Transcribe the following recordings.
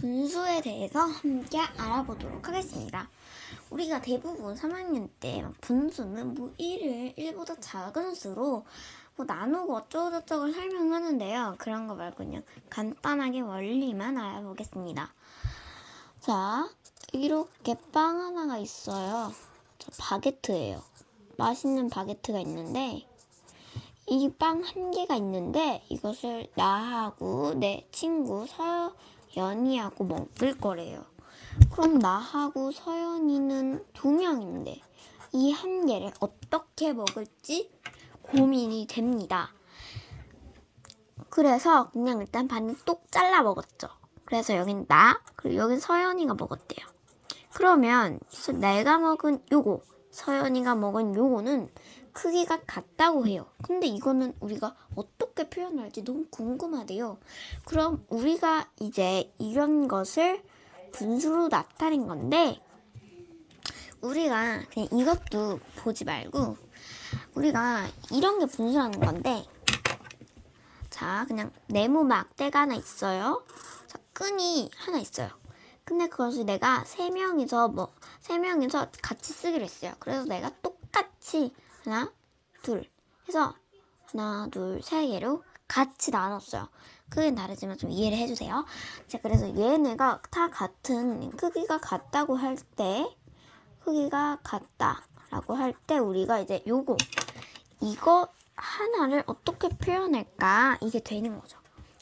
분수에 대해서 함께 알아보도록 하겠습니다. 우리가 대부분 3학년 때막 분수는 뭐 1을 1보다 작은 수로 뭐 나누고 어쩌고저쩌고 설명하는데요. 그런 거 말고 그냥 간단하게 원리만 알아보겠습니다. 자, 이렇게 빵 하나가 있어요. 저 바게트예요. 맛있는 바게트가 있는데 이 빵 한 개가 있는데 이것을 나하고 내 친구 서 연이하고 먹을 거래요. 그럼 나하고 서연이는 두 명인데 이 한 개를 어떻게 먹을지 고민이 됩니다. 그래서 그냥 일단 반을 똑 잘라 먹었죠. 그래서 여긴 나, 그리고 여긴 서연이가 먹었대요. 그러면 내가 먹은 요거, 서연이가 먹은 요거는 크기가 같다고 해요. 근데 이거는 우리가 어떻게 표현할지 너무 궁금하대요. 그럼 우리가 이제 이런 것을 분수로 나타낸 건데 우리가 그냥 이것도 보지 말고 우리가 이런 게 분수라는 건데 자 그냥 네모 막대가 하나 있어요. 자 끈이 하나 있어요. 근데 그것을 내가 세 명이서 뭐 세 명이서 같이 쓰기로 했어요. 그래서 내가 똑같이 하나 둘 해서 하나 둘 세 개로 같이 나눴어요. 크기는 다르지만 좀 이해를 해주세요. 자 그래서 얘네가 다 같은 크기가 같다고 할 때 크기가 같다라고 할 때 우리가 이제 요거 이거 하나를 어떻게 표현할까 이게 되는 거죠.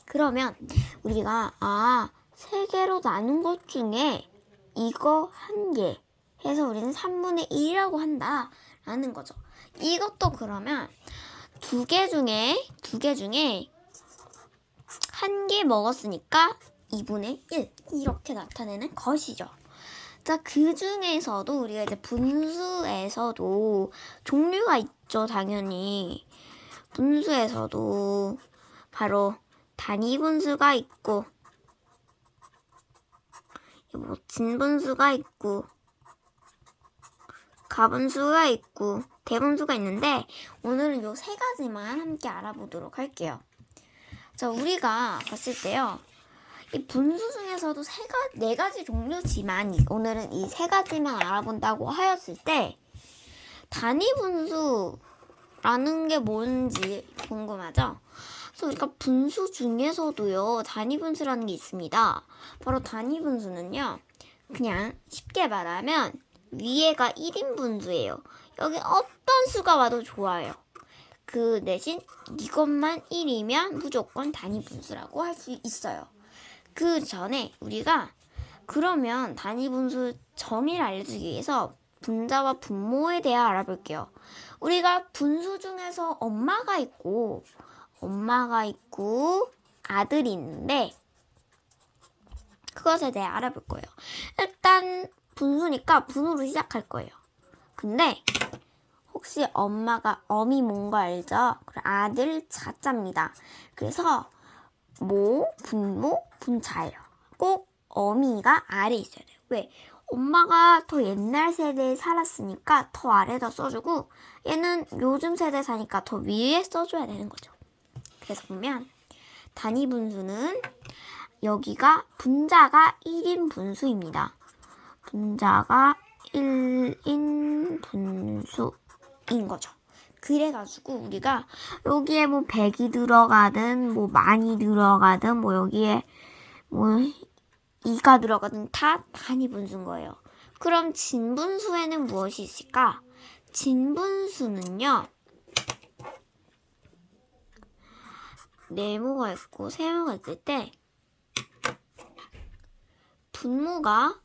그러면 우리가 아 세 개로 나눈 것 중에 이거 한 개 해서 우리는 3분의 1이라고 한다 라는 거죠. 이것도 그러면 두 개 중에 두 개 중에 한 개 먹었으니까 2분의 1 이렇게 나타내는 것이죠. 자, 그 중에서도 우리가 이제 분수에서도 종류가 있죠, 당연히. 분수에서도 바로 단위 분수가 있고, 뭐 진분수가 있고, 가분수가 있고, 대분수가 있는데, 오늘은 요 세 가지만 함께 알아보도록 할게요. 자, 우리가 봤을 때요. 이 분수 중에서도 세 가, 네 가지 종류지만 이- 오늘은 이 세 가지만 알아본다고 하였을 때 단위 분수라는 게 뭔지 궁금하죠? 그래서 우리가 분수 중에서도요 단위 분수라는 게 있습니다. 바로 단위 분수는요 그냥 쉽게 말하면 위에가 1인 분수예요. 여기 어떤 수가 와도 좋아요. 그 대신 이것만 1이면 무조건 단위 분수라고 할 수 있어요. 그 전에 우리가 그러면 단위 분수 정의를 알려주기 위해서 분자와 분모에 대해 알아볼게요. 우리가 분수 중에서 엄마가 있고 엄마가 있고 아들이 있는데 그것에 대해 알아볼 거예요. 일단 분수니까 분으로 시작할 거예요. 근데 혹시 엄마가 엄이 뭔가 알죠? 그래, 아들 자자입니다. 그래서 모, 분모, 분자예요. 꼭 어미가 아래 있어야 돼요. 왜? 엄마가 더 옛날 세대에 살았으니까 더 아래다 써주고 얘는 요즘 세대 사니까 더 위에 써줘야 되는 거죠. 그래서 보면 단위 분수는 여기가 분자가 1인 분수입니다. 분자가 1인 분수인 거죠. 그래가지고 우리가 여기에 뭐 100이 들어가든 뭐 많이 들어가든 뭐 여기에 뭐 2가 들어가든 다 단위 분수인 거예요. 그럼 진분수에는 무엇이 있을까? 진분수는요. 네모가 있고 세모가 있을 때 분모가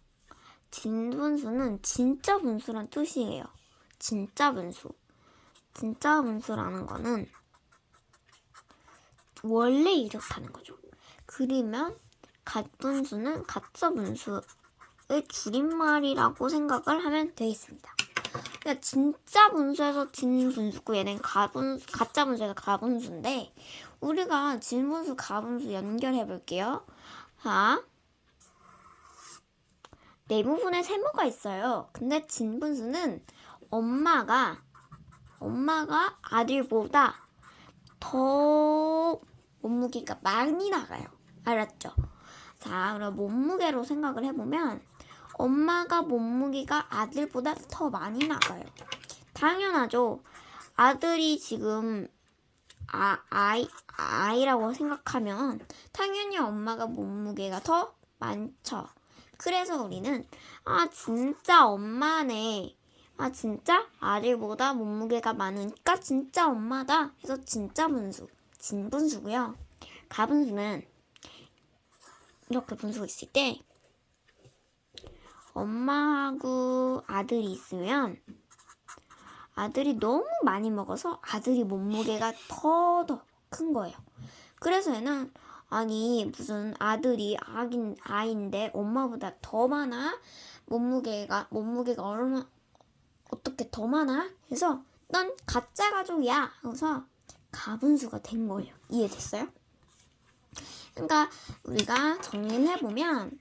진분수는 진짜 분수란 뜻이에요. 진짜 분수. 진짜 분수라는 거는 원래 이렇다는 거죠. 그리면 갓분수는 가짜 분수의 줄임말이라고 생각을 하면 되겠습니다. 그러니까 진짜 분수에서 진분수고 얘는 가분 가짜 분수에서 가분수인데 우리가 진분수 가분수 연결해 볼게요. 자, 네 부분에 세모가 있어요. 근데 진분수는 엄마가 엄마가 아들보다 더 몸무게가 많이 나가요. 알았죠? 자, 그럼 몸무게로 생각을 해보면 엄마가 몸무게가 아들보다 더 많이 나가요. 당연하죠. 아들이 지금 아, 아이, 아이라고 생각하면 당연히 엄마가 몸무게가 더 많죠. 그래서 우리는 아 진짜 엄마네. 아 진짜 아들보다 몸무게가 많으니까 진짜 엄마다. 해서 진짜 분수, 진 분수고요. 가분수는 이렇게 분수가 있을 때 엄마하고 아들이 있으면 아들이 너무 많이 먹어서 아들이 몸무게가 더 더 큰 거예요. 그래서 얘는 아니 무슨 아들이 아긴 아인데 엄마보다 더 많아? 몸무게가 몸무게가 얼마 어떻게 더 많아? 해서 넌 가짜 가족이야. 하고서 가분수가 된 거예요. 이해됐어요? 그러니까 우리가 정리를 해보면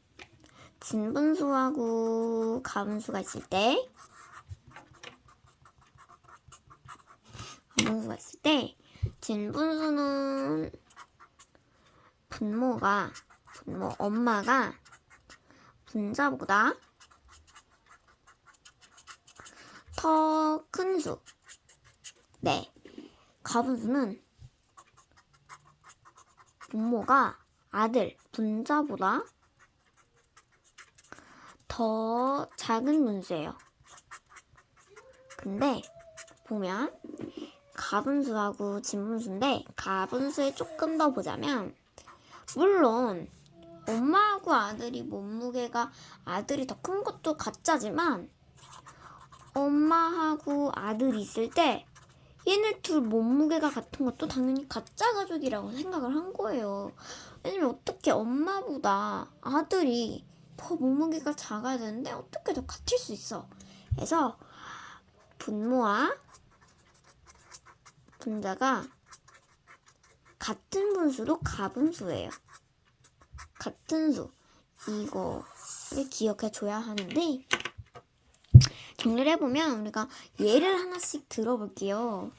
진분수하고 가분수가 있을 때 가분수가 있을 때 진분수는 분모가 분모 엄마가 분자보다 더 큰 수. 네. 가분수는 분모가 아들 분자보다 더 작은 분수예요. 근데 보면 가분수하고 진분수인데 가분수에 조금 더 보자면 물론 엄마하고 아들이 몸무게가 아들이 더 큰 것도 가짜지만 엄마하고 아들이 있을 때 얘네 둘 몸무게가 같은 것도 당연히 가짜 가족이라고 생각을 한 거예요. 왜냐면 어떻게 엄마보다 아들이 더 몸무게가 작아야 되는데 어떻게 더 같을 수 있어. 그래서 분모와 분자가 같은 분수도 가분수예요. 같은 수. 이거를 기억해 줘야 하는데, 정리를 해보면 우리가 예를 하나씩 들어볼게요.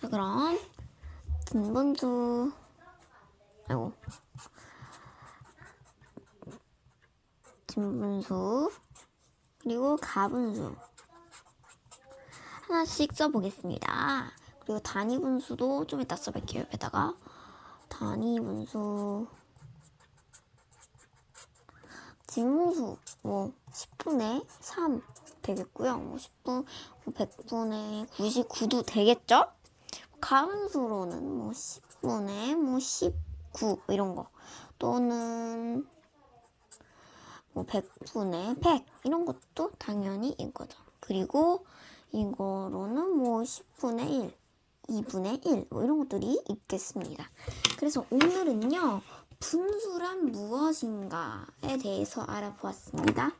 자, 그럼, 분분수, 아이고. 진분수, 그리고 가분수. 하나씩 써보겠습니다. 그리고 단위 분수도 좀 이따 써볼게요. 옆에다가. 단위 분수. 진분수 뭐 10분의 3 되겠고요. 뭐 10분, 뭐 100분의 99도 되겠죠? 가분수로는 뭐 10분의 뭐 19 이런 거 또는 뭐 100분의 100 이런 것도 당연히 이거죠. 그리고 이거로는 뭐 10분의 1 2분의 1, 뭐 이런 것들이 있겠습니다. 그래서 오늘은요, 분수란 무엇인가에 대해서 알아보았습니다.